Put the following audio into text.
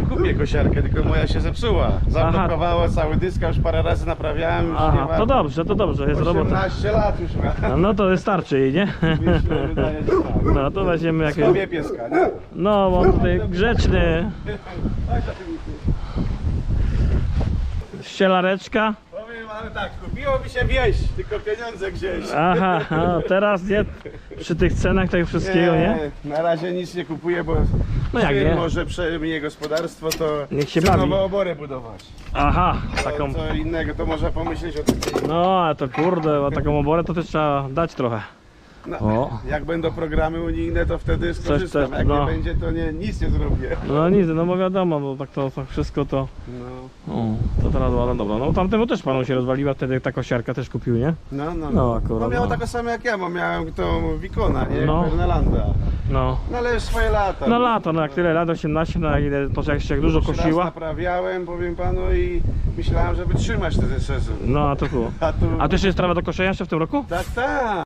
że kupię kosiarkę, tylko moja się zepsuła. Zablokowała cały dysk, a już parę razy naprawiałem. już nie Aha, ma- to dobrze, to dobrze, jest robota. 18 lat już ma. No, No to wystarczy jej, nie? Wydaje tak. No to weźmiemy jakieś... Skobie pieska, nie? No, bo on tutaj grzeczny. Ścielareczka. Ale tak, kupiło mi się wieść, tylko pieniądze gdzieś. Aha, no, teraz nie przy tych cenach tego wszystkiego, nie? Na razie nic nie kupuję, bo No jak nie? może przejmie gospodarstwo, to Niech się chce bawi. nowe obory budować. Aha, taką... co innego, to można pomyśleć o takiej... No, ale to kurde, bo taką oborę to też trzeba dać trochę. No, O. Jak będą programy unijne, to wtedy skorzystam. też, Jak no. nie będzie, to nie, nic nie zrobię. No nic, no bo wiadomo, bo tak to, wszystko to... No, O, to teraz ładno, dobra. No tamtemu też panu się rozwaliła, wtedy ta kosiarka też kupił, nie? no, no. No, akurat, No miał no. takie same jak ja, bo miałem tą Wikona, nie? No. No. No. No ale już swoje lata. No lato, no jak tyle lat, 18, no jak ile, to jak się jak dużo Trzy raz kosiła. naprawiałem, powiem panu i myślałem, żeby trzymać ten sezon. No a to było. A tu... A to jeszcze jest trawa do koszenia jeszcze w tym roku? Tak, tak.